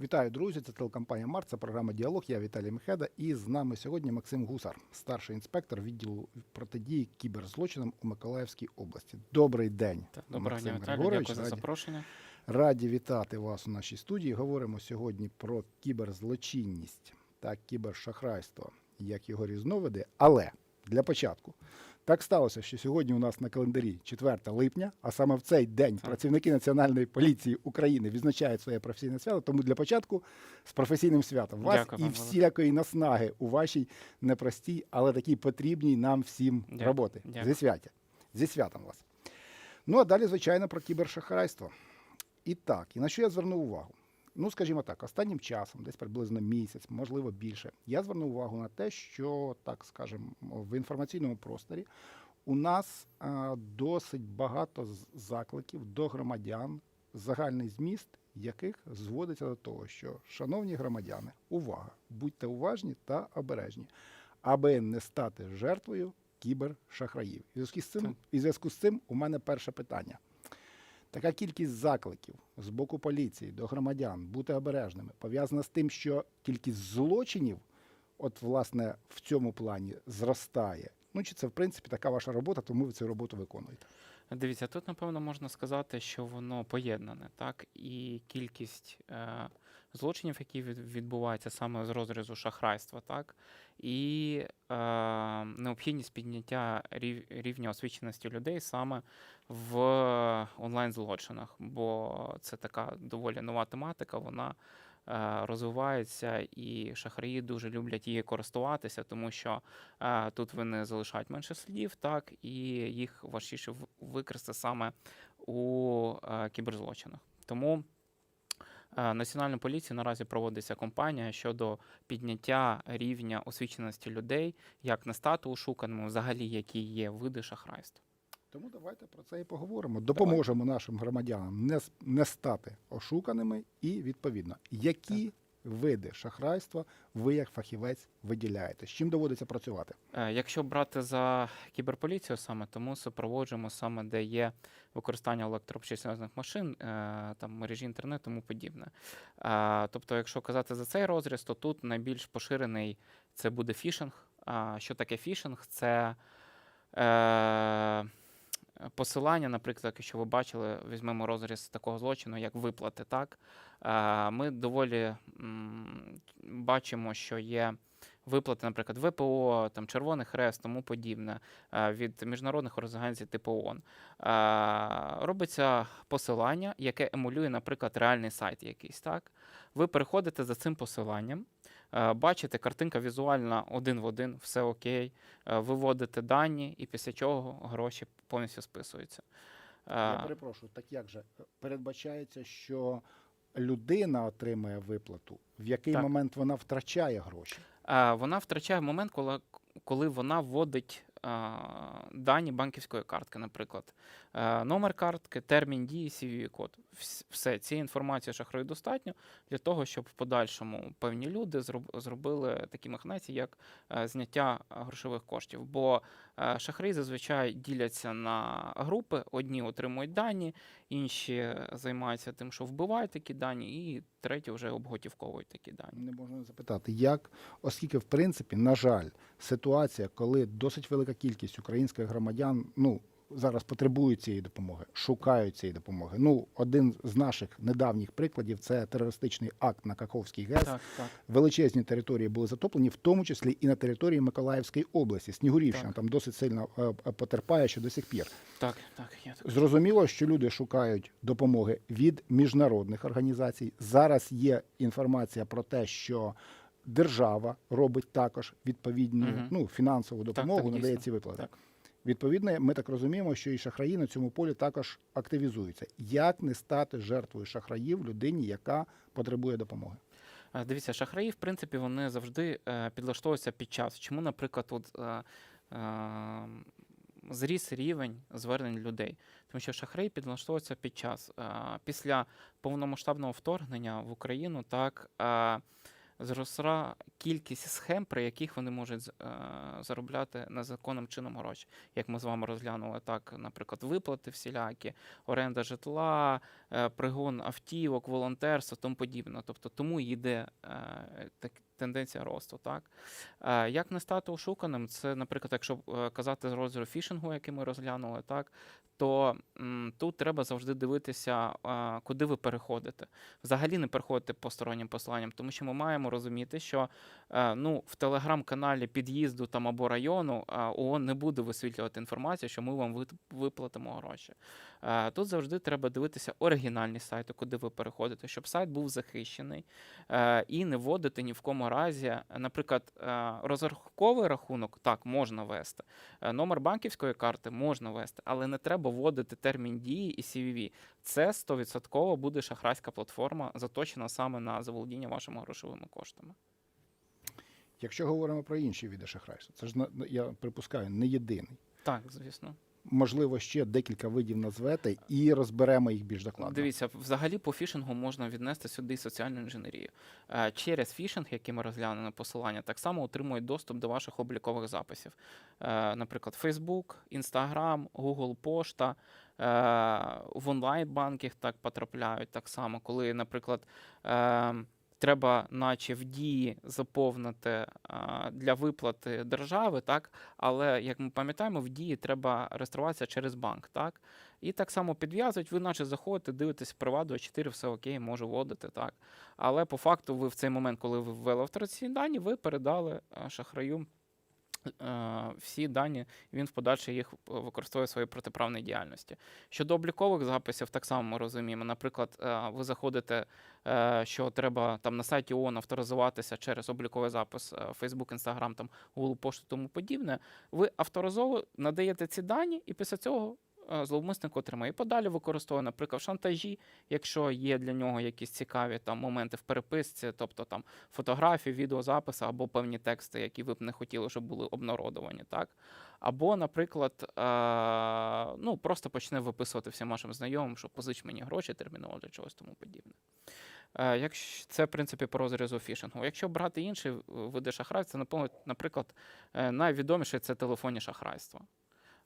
Вітаю, друзі! Це телекомпанія Март, це програма Діалог. Я Віталій Мехеда. І з нами сьогодні Максим Гусар, старший інспектор відділу протидії кіберзлочинам у Миколаївській області. Добрий день. Доброго дня, Віталій. Григорович. Дякую за запрошення. раді вітати вас у нашій студії. Говоримо сьогодні про кіберзлочинність та кібершахрайство, як його різновиди. Але для початку. Так сталося, що сьогодні у нас на календарі 4 липня, а саме в цей день працівники Національної поліції України відзначають своє професійне свято. Тому для початку з професійним святом вас Дякую і всілякої наснаги у вашій непростій, але такій потрібній нам всім Дякую. роботи. Дякую. Зі святя. Зі святом вас. Ну а далі, звичайно, про кібершахрайство. І так, і на що я звернув увагу? Ну, скажімо так, останнім часом, десь приблизно місяць, можливо більше, я звернув увагу на те, що, так скажемо, в інформаційному просторі у нас а, досить багато закликів до громадян, загальний зміст яких зводиться до того, що, шановні громадяни, увага, будьте уважні та обережні, аби не стати жертвою кібершахраїв. І зв'язку з цим, і зв'язку з цим у мене перше питання. Така кількість закликів з боку поліції до громадян бути обережними пов'язана з тим, що кількість злочинів, от власне в цьому плані, зростає. Ну чи це в принципі така ваша робота, тому ви цю роботу виконуєте? Дивіться, тут напевно можна сказати, що воно поєднане, так і кількість е, злочинів, які відбуваються саме з розрізу шахрайства, так і е, необхідність підняття рів- рівня освіченості людей саме в онлайн-злочинах, бо це така доволі нова тематика. Вона е, розвивається, і шахраї дуже люблять її користуватися, тому що е, тут вони залишають менше слідів, так і їх важчіше в- викрасти саме у е, кіберзлочинах. Тому е, Національною поліцією наразі проводиться кампанія щодо підняття рівня освіченості людей, як не стати ушуканому, взагалі які є види шахрайства. Тому давайте про це і поговоримо. Допоможемо нашим громадянам не, не стати ошуканими і відповідно, які види шахрайства ви як фахівець виділяєте? З чим доводиться працювати? Е, Якщо брати за кіберполіцію саме, то ми супроводжуємо саме, де є використання електрообчислювальних машин, е, там мережі інтернет, тому подібне. Е, Тобто, якщо казати за цей розріз, то тут найбільш поширений це буде фішинг. Що таке фішинг? Це посилання, наприклад, якщо ви бачили, візьмемо розріз такого злочину, як виплати. Так? Ми доволі бачимо, що є виплати, наприклад, ВПО, там Червоний Хрест, тому подібне від міжнародних організацій типу ООН. Робиться посилання, яке емулює, наприклад, реальний сайт якийсь. Так? Ви переходите за цим посиланням. Е, Бачите, картинка візуальна один в один, все окей. е, Виводите дані, і після чого гроші повністю списуються. Я Е, перепрошую, так як же передбачається, що людина отримує виплату, в який Так. момент вона втрачає гроші? Вона втрачає момент, коли, коли вона вводить дані банківської картки, наприклад, номер картки, термін дії, cvv код. Все, цієї інформації шахраю достатньо для того, щоб в подальшому певні люди зроб- зробили такі махінації, як е, зняття е, грошових коштів. Бо е, шахраї зазвичай діляться на групи: одні отримують дані, інші займаються тим, що вбивають такі дані, і треті вже обготівковують такі дані. Не можна запитати, як, оскільки, в принципі, на жаль, ситуація, коли досить велика кількість українських громадян, ну. Зараз потребують цієї допомоги, шукають цієї допомоги. Ну, один з наших недавніх прикладів це терористичний акт на Каховській ГЕС. Так, так. Величезні території були затоплені, в тому числі і на території Миколаївської області. Снігурівщина Так. там досить сильно е, е, потерпає ще до сих пір. Так, так, я так. Зрозуміло, що люди шукають допомоги від міжнародних організацій. Зараз є інформація про те, що держава робить також відповідну Мгм. ну, фінансову допомогу, так, надає дійсно. ці виплати. Так. Відповідно, ми так розуміємо, що і шахраї на цьому полі також активізуються. Як не стати жертвою шахраїв людині, яка потребує допомоги? Е, Дивіться, шахраї, в принципі, вони завжди е, підлаштовуються під час. Чому, наприклад, от, е, зріс рівень звернень людей? Тому що шахраї підлаштовуються під час. Після повномасштабного вторгнення в Україну так зросла кількість схем, при яких вони можуть е, заробляти незаконним чином гроші. Як ми з вами розглянули, так, наприклад, виплати всілякі, оренда житла, пригон автівок, волонтерство, тому подібне. Тобто тому йде е, так, тенденція росту. Так? Е, Як не стати ошуканим? Це, наприклад, якщо е, казати з розділу фішингу, який ми розглянули, так, то м, тут треба завжди дивитися, е, куди ви переходите. Взагалі не переходити по стороннім посиланням, тому що ми маємо розуміти, що е, ну, в телеграм-каналі під'їзду там або району е, ООН не буде висвітлювати інформацію, що ми вам виплатимо гроші. Е, Тут завжди треба дивитися оригінальні сайти, куди ви переходите, щоб сайт був захищений е, і не вводити ні в кому разі. Наприклад, е, розрахунковий рахунок так можна вести, е, номер банківської карти можна вести, але не треба вводити термін дії і CVV. Це 100% буде шахрайська платформа, заточена саме на заволодіння вашими грошовими коштами. Якщо говоримо про інші види шахрайства, це ж я припускаю, не єдиний. Так, звісно. Можливо, ще декілька видів назвете і розберемо їх більш докладно. Дивіться, взагалі по фішингу можна віднести сюди соціальну інженерію. Е, Через фішинг, який ми розглянули посилання, так само отримують доступ до ваших облікових записів. Е, Наприклад, Facebook, Instagram, Google Пошта. е, В онлайн-банкінг так потрапляють так само, коли, наприклад, е, треба, наче в дії заповнити для виплати держави, так, але як ми пам'ятаємо, в дії треба реєструватися через банк, так. І так само підв'язують, ви наче заходите, дивитесь привату, 4, все окей, можу вводити, так. Але по факту ви в цей момент, коли ви ввели автораційні дані, ви передали шахраю всі дані, він в подальше їх е, використовує в своїй протиправній діяльності. Щодо облікових записів, так само ми розуміємо. Наприклад, е, ви заходите, е, що треба там на сайті ООН авторизуватися через обліковий запис е, Facebook, Instagram, там Google пошту, тому подібне. Ви авторизово надаєте ці дані, і після цього е, зловмисник отримає. І подалі використовує, наприклад, в шантажі, якщо є для нього якісь цікаві там моменти в переписці, тобто там фотографії, відеозаписи або певні тексти, які ви б не хотіли, щоб були обнародовані, так? Або, наприклад, е- ну, просто почне виписувати всім вашим знайомим, що позич мені гроші терміново для чогось тому подібне. Е, Якщо це, в принципі, по розрізу фішингу. Якщо брати інші е, види шахрайства, наприклад, е, найвідоміше це телефонні шахрайства.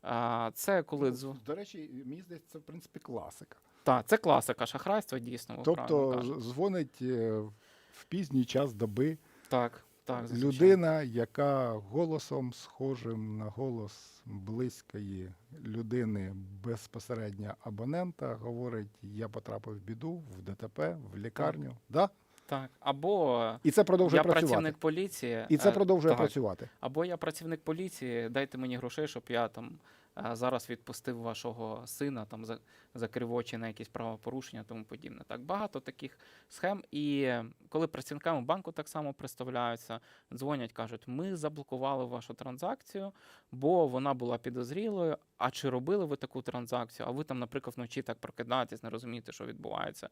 А, Це коли дз- Ну, До речі, мені здається, це в принципі класика. та, це класика шахрайства, дійсно. Ви правильно Тобто кажете. з- дзвонить е, в пізній час доби так, так, зазвичай. людина, яка голосом схожим на голос близької людини безпосередньо абонента говорить: я потрапив в біду, в ДТП, в лікарню. Да? Так. Або І це продовжує я працювати. працівник поліції. І це е, продовжує так. працювати. Або я працівник поліції, дайте мені грошей, щоб я там е, зараз відпустив вашого сина там за, закрив очі на якісь правопорушення, тому подібне. Так багато таких схем. І коли працівниками банку так само представляються, дзвонять, кажуть, ми заблокували вашу транзакцію, бо вона була підозрілою. А чи робили ви таку транзакцію? А ви там, наприклад, вночі так прокидаєтесь, не розумієте, що відбувається.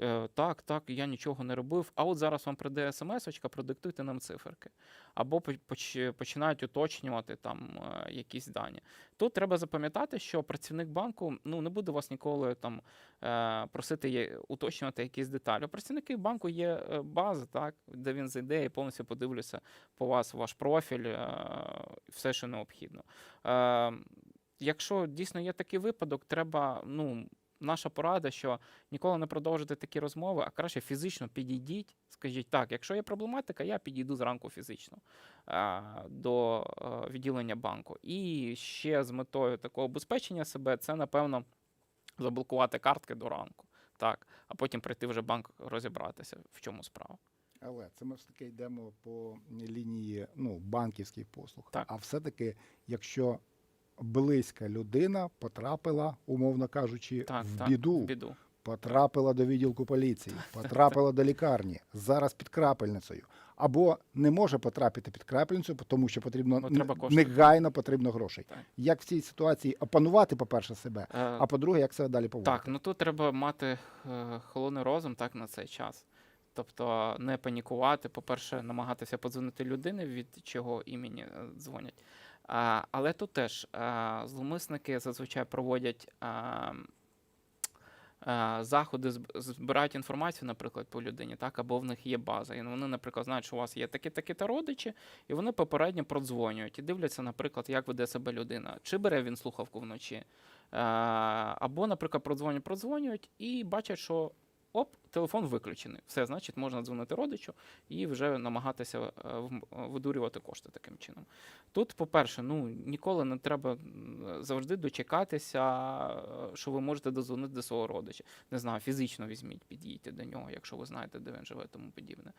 Е, так, так, я нічого не робив. А от зараз вам прийде смс-очка, продиктуйте нам циферки. Або поч- поч- починають уточнювати там е, якісь дані. Тут треба запам'ятати, що працівник банку ну, не буде вас ніколи там е, просити уточнювати якісь деталі. У працівників банку є база, так, де він зайде і повністю подивлюся по вас, ваш профіль, все, що необхідно. Якщо дійсно є такий випадок, треба, ну. Наша порада, що ніколи не продовжуйте такі розмови, а краще фізично підійдіть. Скажіть так, якщо є проблематика, я підійду зранку фізично до е, відділення банку. І ще з метою такого обезпечення себе, це напевно заблокувати картки до ранку. Так, а потім прийти вже банк розібратися, в чому справа. Але це ми все-таки йдемо по лінії ну, банківських послуг. Так. А все-таки, якщо близька людина потрапила, умовно кажучи, Так, в так, біду, в біду. потрапила до відділку поліції, потрапила до лікарні, зараз під крапельницею, або не може потрапити під крапельницю, тому що потрібно негайно потрібно грошей. Так. Як в цій ситуації опанувати, по-перше, себе, Е, а по-друге, як себе далі поводити? Так, ну тут треба мати е, холодний розум так на цей час. Тобто не панікувати, по-перше, намагатися подзвонити людини, від чого імені е, дзвонять. Але тут теж зловмисники зазвичай проводять заходи, збирають інформацію, наприклад, по людині, так, або в них є база. І вони, наприклад, знають, що у вас є такі-такі та родичі, і вони попередньо продзвонюють і дивляться, наприклад, як веде себе людина. Чи бере він слухавку вночі, Або, наприклад, продзвонюють, продзвонюють і бачать, що оп, телефон виключений. Все, значить, можна дзвонити родичу і вже намагатися е, видурювати кошти таким чином. Тут, по-перше, ну ніколи не треба завжди дочекатися, е, що ви можете дозвонити до свого родича. Не знаю, фізично візьміть, під'їдьте до нього, якщо ви знаєте, де він живе, тому подібне.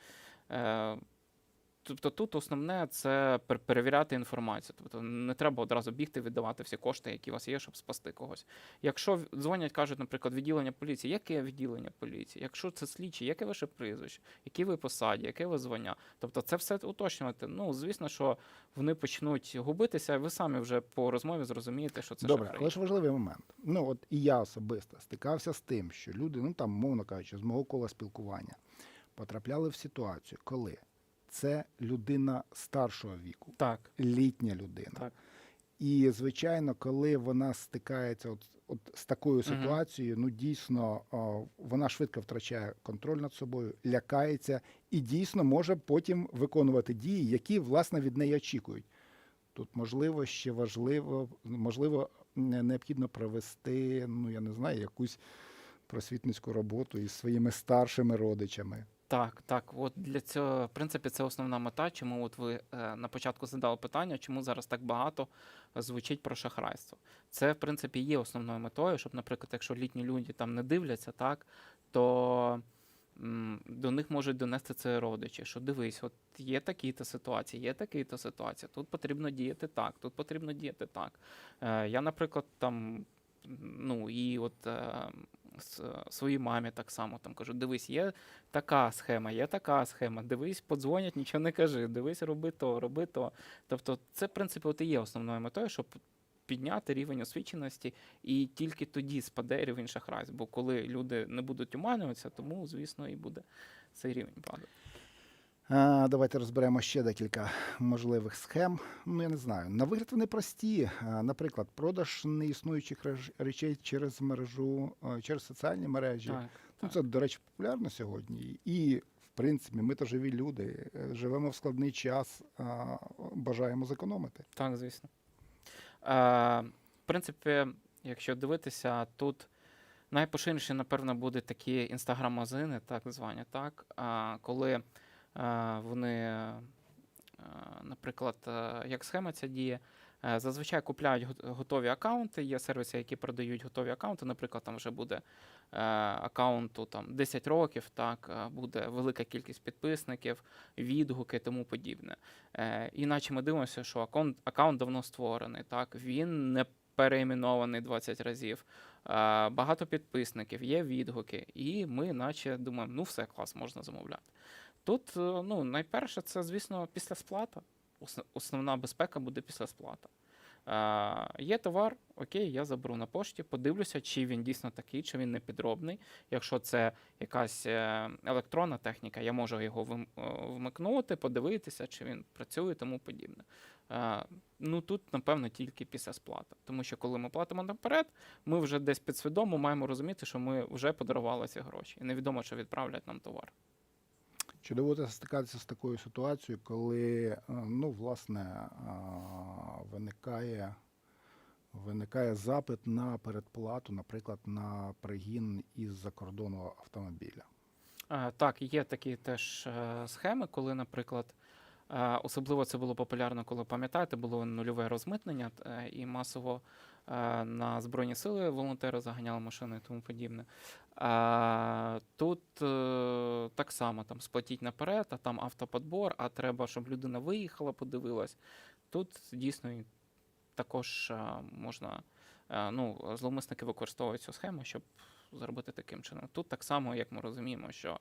Тобто тут основне це пер- перевіряти інформацію. Тобто не треба одразу бігти, віддавати всі кошти, які у вас є, щоб спасти когось. Якщо дзвонять, кажуть, наприклад, відділення поліції, яке відділення поліції? Якщо це слідчі, яке ваше прізвище, які ви посаді, яке ви звання? Тобто це все уточнювати. Ну, звісно, що вони почнуть губитися, а ви самі вже по розмові зрозумієте, що це Добре, шахраї. але ж важливий момент. Ну от і я особисто стикався з тим, що люди, ну там, мовно кажучи, з мого кола спілкування, потрапляли в ситуацію, коли це людина старшого віку, Так, літня людина. так. І, звичайно, коли вона стикається от, от з такою ситуацією, ну дійсно о, вона швидко втрачає контроль над собою, лякається і дійсно може потім виконувати дії, які власне від неї очікують. Тут можливо ще важливо, можливо, необхідно провести, ну я не знаю, якусь просвітницьку роботу із своїми старшими родичами. Так, так. От для цього, в принципі, це основна мета. Чому от ви е, на початку задали питання, чому зараз так багато звучить про шахрайство? Це, в принципі, є основною метою, щоб, наприклад, якщо літні люди там не дивляться, так, то м, до них можуть донести це родичі, що дивись, от є такі-то ситуації, є такі-то ситуації, тут потрібно діяти так, тут потрібно діяти так. Е, я, наприклад, там, ну і от. Е, своїй мамі так само там кажу: дивись, є така схема, є така схема. Дивись, подзвонять, нічого не кажи. Дивись, роби то, роби то. Тобто, це, в принципі, от і є основною метою, щоб підняти рівень освіченості, і тільки тоді спаде рівень шахрайств. Бо коли люди не будуть уманюватися, тому, звісно, і буде цей рівень падати. Давайте розберемо ще декілька можливих схем. Ну, я не знаю. На вигляд вони прості. Наприклад, продаж неіснуючих речей через мережу, через соціальні мережі. Так, Ну, так. це, до речі, популярно сьогодні. І, в принципі, ми то живі люди, е, живемо в складний час, бажаємо зекономити. Так, звісно. Е, в принципі, якщо дивитися, тут найпоширеніші, напевно, будуть такі інстаграм-магазини, так звані, так, коли вони, е, наприклад, е, як схема ця діє, е, зазвичай купляють готові аккаунти. Є сервіси, які продають готові аккаунти. Наприклад, там вже буде е, аккаунту там 10 років, так, е, буде велика кількість підписників, відгуки, тому подібне. Е, іначе ми дивимося, що аккаунт, аккаунт давно створений, так, він не переіменований 20 разів, е, багато підписників, є відгуки, і ми наче думаємо, ну все, клас, можна замовляти. Тут, е, ну, найперше, це, звісно, після сплата. Основна безпека буде після сплата. Е, є товар, окей, я заберу на пошті, подивлюся, чи він дійсно такий, чи він не підробний. Якщо це якась е, електронна техніка, я можу його е, вмикнути, подивитися, чи він працює, тому подібне. Е, Ну тут, напевно, тільки після сплати. Тому що коли ми платимо наперед, ми вже десь підсвідомо маємо розуміти, що ми вже подарували ці гроші. І невідомо, що відправлять нам товар. Чи доводиться стикатися з такою ситуацією, коли е, ну, власне, виникає, виникає запит на передплату, наприклад, на пригін із-за автомобіля? Е, Так, є такі теж е, схеми, коли, наприклад, е, особливо це було популярно, коли пам'ятаєте, було нульове розмитнення е, і масово е, на Збройні сили волонтери заганяли машини і тому подібне. Е, Тут е, так само там сплатіть наперед, а там автоподбор, а треба, щоб людина виїхала, подивилась. Тут дійсно також е, можна, е, ну, зловмисники використовують цю схему, щоб зробити таким чином. Тут так само, як ми розуміємо, що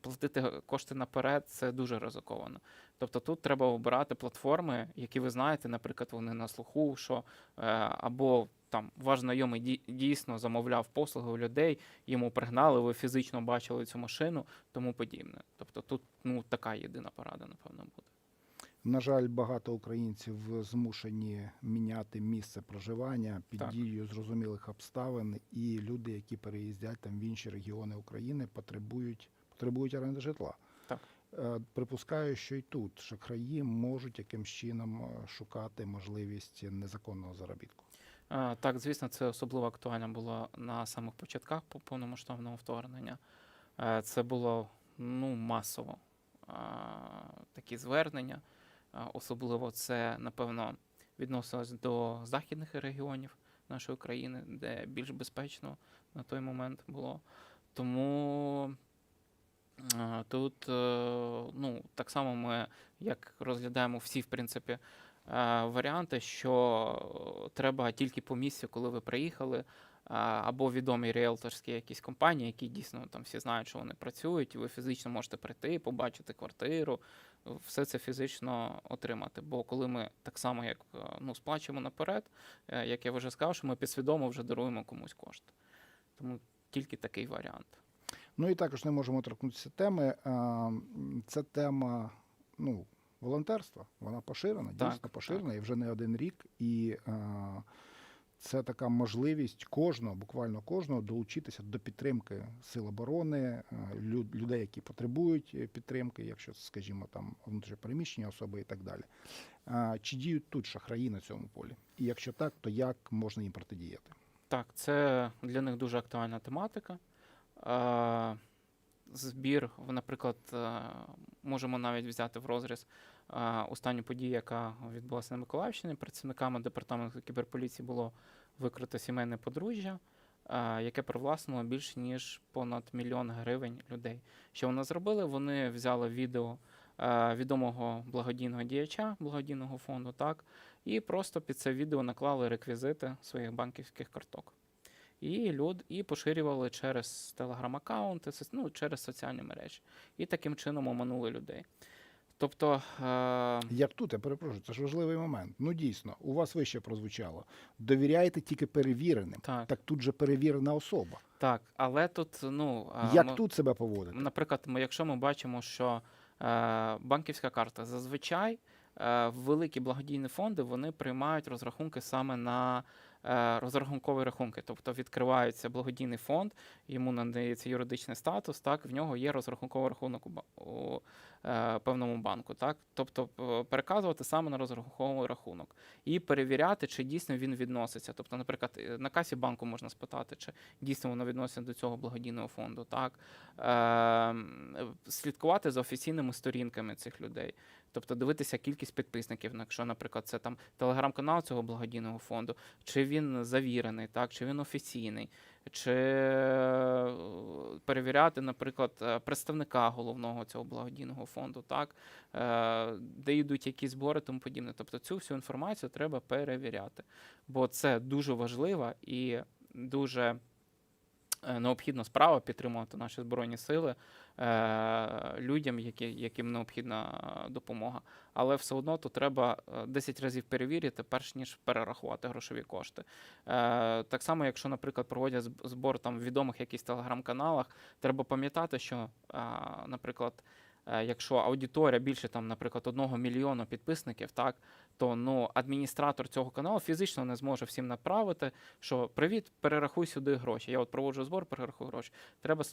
платити кошти наперед це дуже ризиковано. Тобто тут треба обирати платформи, які ви знаєте, наприклад, вони на слуху, що е, або там ваш знайомий дій- дійсно замовляв послуги у людей, йому пригнали, ви фізично бачили цю машину, тому подібне. Тобто тут ну така єдина порада, напевно, буде. На жаль, багато українців змушені міняти місце проживання під Так. дією зрозумілих обставин, і люди, які переїздять там в інші регіони України, потребують, потребують оренди житла. Так. Е, Припускаю, що і тут шахраї можуть якимсь чином е, шукати можливість незаконного заробітку. Е, Так, звісно, це особливо актуально було на самих початках по- повномасштабного вторгнення. Е, Це було ну, масово е, такі звернення. Особливо це, напевно, відносилось до західних регіонів нашої країни, де більш безпечно на той момент було. Тому тут ну, так само ми як розглядаємо всі, в принципі, варіанти, що е, треба тільки по місцю, коли ви приїхали, е, або відомі ріелторські якісь компанії, які дійсно там всі знають, що вони працюють, і ви фізично можете прийти, побачити квартиру, все це фізично отримати. Бо коли ми так само, як е, ну, сплачуємо наперед, е, як я вже сказав, що ми підсвідомо вже даруємо комусь кошти. Тому тільки такий варіант. Ну і також не можемо торкнутися теми. Це тема ну, волонтерства. Вона поширена, Так, дійсно поширена, і вже не один рік. І а, це така можливість кожного, буквально кожного, долучитися до підтримки сил оборони, а, лю- людей, які потребують е, підтримки, якщо, скажімо, там внутрішньопереміщені особи і так далі. А, Чи діють тут шахраї на цьому полі? І якщо так, то як можна їм протидіяти? Так, це для них дуже актуальна тематика. Е, Збір, наприклад, е, можемо навіть взяти в розріз е, останню подію, яка відбулася на Миколаївщині. Працівниками департаменту кіберполіції було викрито сімейне подружжя, е, яке привласнило більше ніж понад мільйон гривень людей. Що вони зробили? Вони взяли відео відомого благодійного діяча благодійного фонду, так, і просто під це відео наклали реквізити своїх банківських карток. І люд, і поширювали через телеграм-аккаунти, ну, через соціальні мережі. І таким чином оманули людей. Тобто, е, Як тут, я перепрошую, це ж важливий момент. Ну дійсно, у вас вище прозвучало. Довіряєте тільки перевіреним. так, Так тут же перевірена особа. так, але тут, ну, е, Як ми- тут себе поводити? Наприклад, ми, якщо ми бачимо, що е, банківська карта зазвичай е, великі благодійні фонди вони приймають розрахунки саме на розрахункові рахунки. Тобто відкривається благодійний фонд, йому надається юридичний статус, так, в нього є розрахунковий рахунок у, е, певному банку. Так? Тобто е, переказувати саме на розрахунковий рахунок і перевіряти, чи дійсно він відноситься. Тобто, наприклад, е, на касі банку можна спитати, чи дійсно воно відноситься до цього благодійного фонду. Так? Ем, слідкувати за офіційними сторінками цих людей. Тобто дивитися кількість підписників, ну, якщо, наприклад, це там телеграм-канал цього благодійного фонду, чи він завірений, так, чи він офіційний, чи е, перевіряти, наприклад, е, представника головного цього благодійного фонду, так, е, де йдуть якісь збори, тому подібне. Тобто цю всю інформацію треба перевіряти, бо це дуже важлива і дуже необхідна справа підтримувати наші збройні сили людям, які, яким необхідна е, допомога. Але все одно то треба е, 10 разів перевірити, перш ніж перерахувати грошові кошти. Е, так само, якщо, наприклад, проводять збор там в відомих якихось телеграм-каналах, треба пам'ятати, що, е, наприклад, е, Якщо аудиторія більше там, наприклад, одного мільйону підписників, так то ну адміністратор цього каналу фізично не зможе всім направити, що привіт, перерахуй сюди гроші. Я от проводжу збор, перерахую гроші. Треба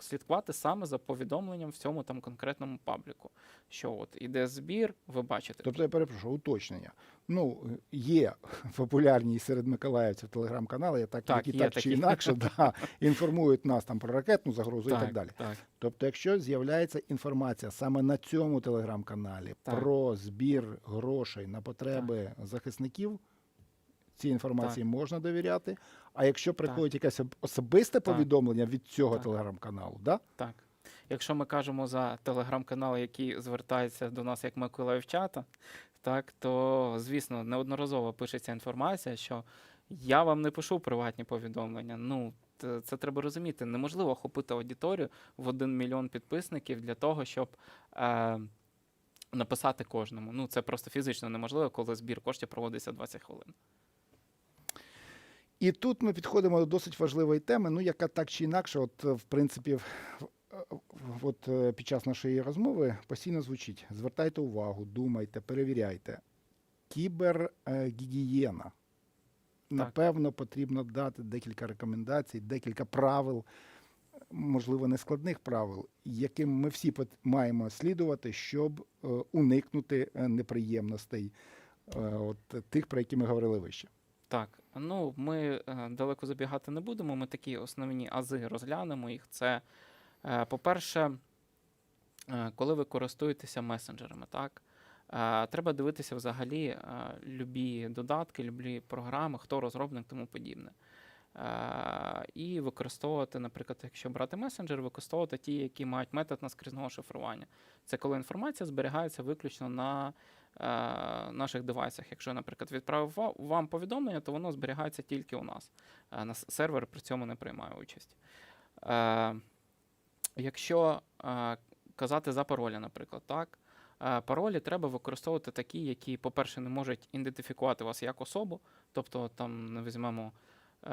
слідкувати, саме за повідомленням в цьому там конкретному пабліку. Що от іде збір, ви бачите. Тобто я перепрошую, уточнення. Ну, є популярні серед миколаївців телеграм-канали, я так, Так, які так чи такі. інакше да, інформують нас там про ракетну загрозу і так далі. Так, Тобто, якщо з'являється інформація саме на цьому телеграм-каналі Так. про збір грошей на потреби захисників, цій інформації можна довіряти. А якщо приходить якесь особисте Так. повідомлення від цього Так. телеграм-каналу, да? так. Якщо ми кажемо за телеграм-канали, які звертаються до нас як Миколаївчата, так, то, звісно, неодноразово пишеться інформація, що я вам не пишу приватні повідомлення. Ну, це треба розуміти. Неможливо охопити аудиторію в один мільйон підписників для того, щоб е, написати кожному. Ну, це просто фізично неможливо, коли збір коштів проводиться 20 хвилин. І тут ми підходимо до досить важливої теми, ну яка так чи інакше, от в принципі, от е, під час нашої розмови постійно звучить: звертайте увагу, думайте, перевіряйте. Кібергігієна. Напевно, потрібно дати декілька рекомендацій, декілька правил, можливо, нескладних правил, яким ми всі маємо слідувати, щоб е, уникнути е, неприємностей, е, от тих, про які ми говорили вище. Так, Ну, ми е, далеко забігати не будемо. Ми такі основні ази розглянемо їх. Це, е, по-перше, е, коли ви користуєтеся месенджерами, так? Е, Треба дивитися взагалі е, любі додатки, любі програми, хто розробник, тому подібне. Е, І використовувати, наприклад, якщо брати месенджер, використовувати ті, які мають метод наскрізного шифрування. Це коли інформація зберігається виключно на е, наших девайсах. Якщо, наприклад, відправив вам повідомлення, то воно зберігається тільки у нас. Е, сервер при цьому не приймає участь. Якщо е, казати за паролі, наприклад, так. е, Паролі треба використовувати такі, які, по-перше, не можуть ідентифікувати вас як особу. Тобто, там не візьмемо е,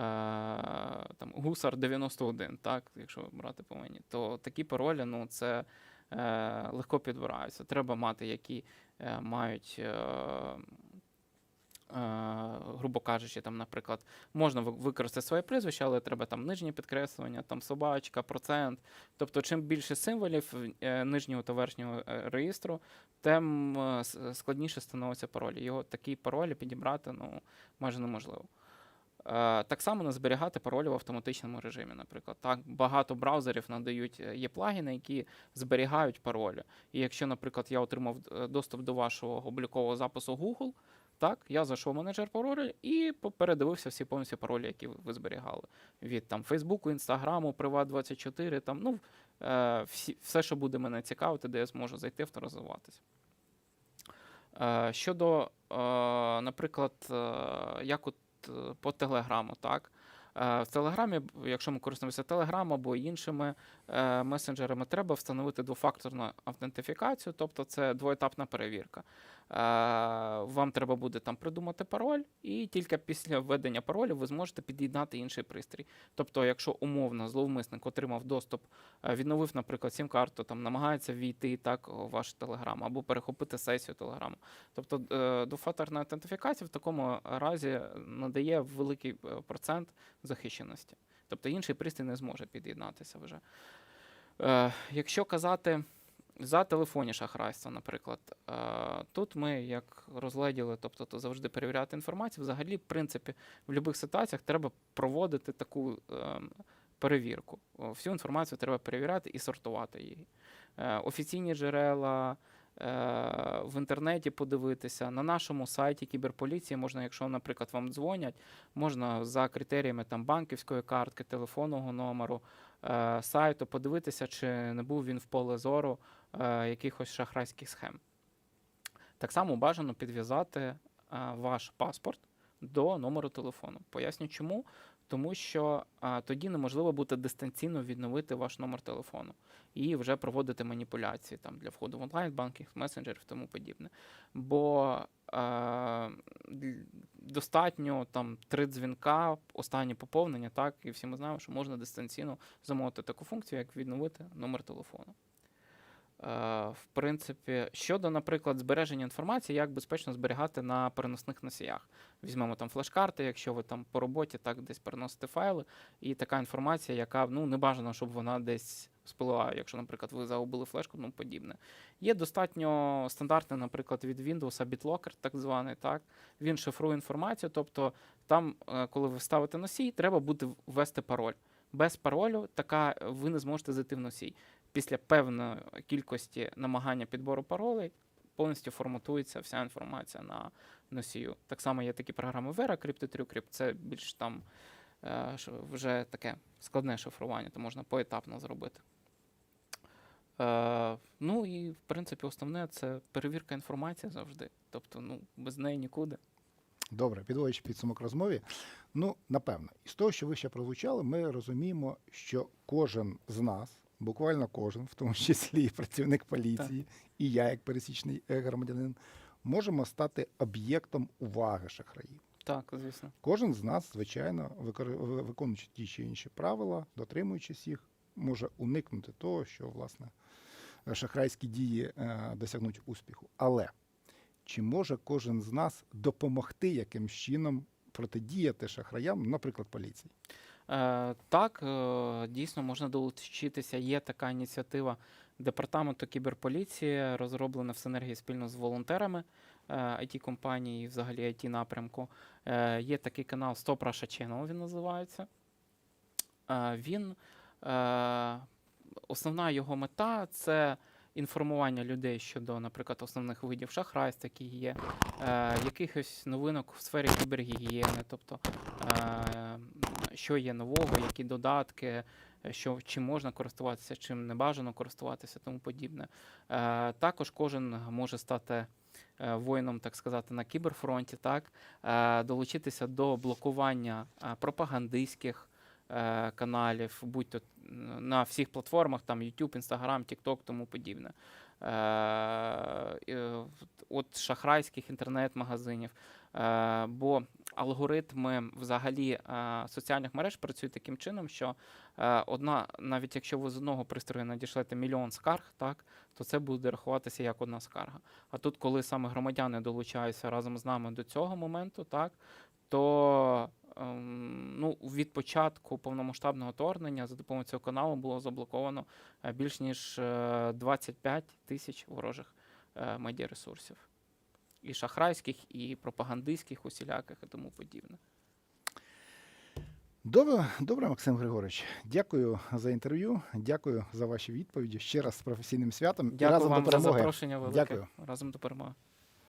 там, гусар 91, так, якщо брати по мені, то такі паролі, ну, це е, легко підбираються. Треба мати, які е, мають. Грубо кажучи, там, наприклад, можна ви- використати своє прізвище, але треба там нижнє підкреслення, там собачка, процент. Тобто, чим більше символів е, нижнього та верхнього е, реєстру, тим е, складніше становиться пароль. Його такі паролі підібрати ну, майже неможливо. Е, Так само не зберігати паролі в автоматичному режимі, наприклад. Так, багато браузерів надають, е, є плагіни, які зберігають паролі. І якщо, наприклад, я отримав е, доступ до вашого облікового запису Google, так, я зайшов в менеджер паролі і передивився всі повністю паролі, які ви зберігали. Від там Фейсбуку, Інстаграму, Приват24, там, ну, е, всі, все, що буде мене цікавити, де я зможу зайти, авторизуватися. Е, щодо, е, наприклад, е, як от е, по Телеграму, так. Е, В Телеграмі, якщо ми користуємося Телеграм або іншими месенджерами, треба встановити двофакторну автентифікацію, тобто це двоетапна перевірка. Е, Вам треба буде там придумати пароль, і тільки після введення паролю ви зможете під'єднати інший пристрій. Тобто, якщо умовно зловмисник отримав доступ, е, відновив, наприклад, сім-карту, там намагається війти так у ваш Телеграм або перехопити сесію Телеграму. Тобто е, двофакторна автентифікація в такому разі надає великий е, процент захищеності. Тобто інший пристрій не зможе під'єднатися вже. Е, якщо казати за телефонні шахрайства, наприклад, е, тут ми як розгледіли, тобто то завжди перевіряти інформацію. Взагалі, в принципі, в будь-яких ситуаціях треба проводити таку ем, перевірку. Всю інформацію треба перевіряти і сортувати її. Е, Офіційні джерела. Е, В інтернеті подивитися на нашому сайті кіберполіції можна, якщо, наприклад, вам дзвонять, можна за критеріями там банківської картки, телефонного номеру, е, сайту подивитися, чи не був він в поле зору е, якихось шахрайських схем. Так само бажано підв'язати ваш паспорт до номеру телефону. Поясню чому. Тому що е, тоді неможливо буде дистанційно відновити ваш номер телефону і вже проводити маніпуляції там для входу в онлайн, банкінг, месенджерів тому подібне. Бо д- достатньо там три дзвінка, останнє поповнення, так, і всі ми знаємо, що можна дистанційно замовити таку функцію, як відновити номер телефону. Е, в принципі, щодо, наприклад, збереження інформації, як безпечно зберігати на переносних носіях. Візьмемо там флеш-карти, якщо ви там по роботі так десь переносите файли, і така інформація, яка ну не бажано, щоб вона десь спливала, якщо, наприклад, ви загубили флешку, ну подібне. Є достатньо стандартний, наприклад, від Windows BitLocker, так званий, так. Він шифрує інформацію, тобто там, е, коли ви ставите носій, треба буде ввести пароль. Без паролю така ви не зможете зайти в носій. Після певної кількості намагання підбору паролей повністю форматується вся інформація на носію. Так само є такі програми Vera, Crypto TrueCrypt, це більш там е, вже таке складне шифрування, то можна поетапно зробити. Е, ну і в принципі основне це перевірка інформації завжди. Тобто, ну, без неї нікуди. Добре, підводячи підсумок розмові. Ну, напевно, із того, що ви ще прозвучали, ми розуміємо, що кожен з нас, буквально кожен, в тому числі і працівник поліції, і я, як пересічний е, громадянин, можемо стати об'єктом уваги шахраїв. Так, звісно. Кожен з нас, звичайно, виконуючи ті чи інші правила, дотримуючись їх, може уникнути того, що власне шахрайські дії е, досягнуть успіху. Але чи може кожен з нас допомогти якимсь чином протидіяти шахраям, наприклад, поліції? Е, так, е, дійсно можна долучитися. Є така ініціатива департаменту кіберполіції, розроблена в синергії спільно з волонтерами. it компанії, взагалі it напрямку. Е, Є такий канал Stop Russia Channel, він називається. Е, Він е, основна його мета це інформування людей щодо, наприклад, основних видів шахрайств, які є, е, якихось новинок в сфері кібергігієни, тобто е, що є нового, які додатки, е, що, чим можна користуватися, чим не бажано користуватися, тому подібне. Е, також кожен може стати е, воїном, так сказати, на кіберфронті, так, долучитися до блокування пропагандистських е, каналів, будь-то на всіх платформах, там YouTube, Instagram, TikTok, тому подібне. Е, е, От шахрайських інтернет-магазинів. Е, Бо алгоритми взагалі е, соціальних мереж працюють таким чином, що е, одна, навіть якщо ви з одного пристрою надішлете мільйон скарг, так, то це буде рахуватися як одна скарга. А тут, коли саме громадяни долучаються разом з нами до цього моменту, так, то ем, ну, від початку повномасштабного вторгнення за допомогою цього каналу було заблоковано е, більш ніж е, 25 тисяч ворожих е, медіаресурсів. І шахрайських, і пропагандистських, усіляких, і тому подібне. Добре, добре, Максим Григорович. Дякую за інтерв'ю. Дякую за ваші відповіді. Ще раз з професійним святом. і разом вам до за запрошення велике. Дякую. Разом до перемоги.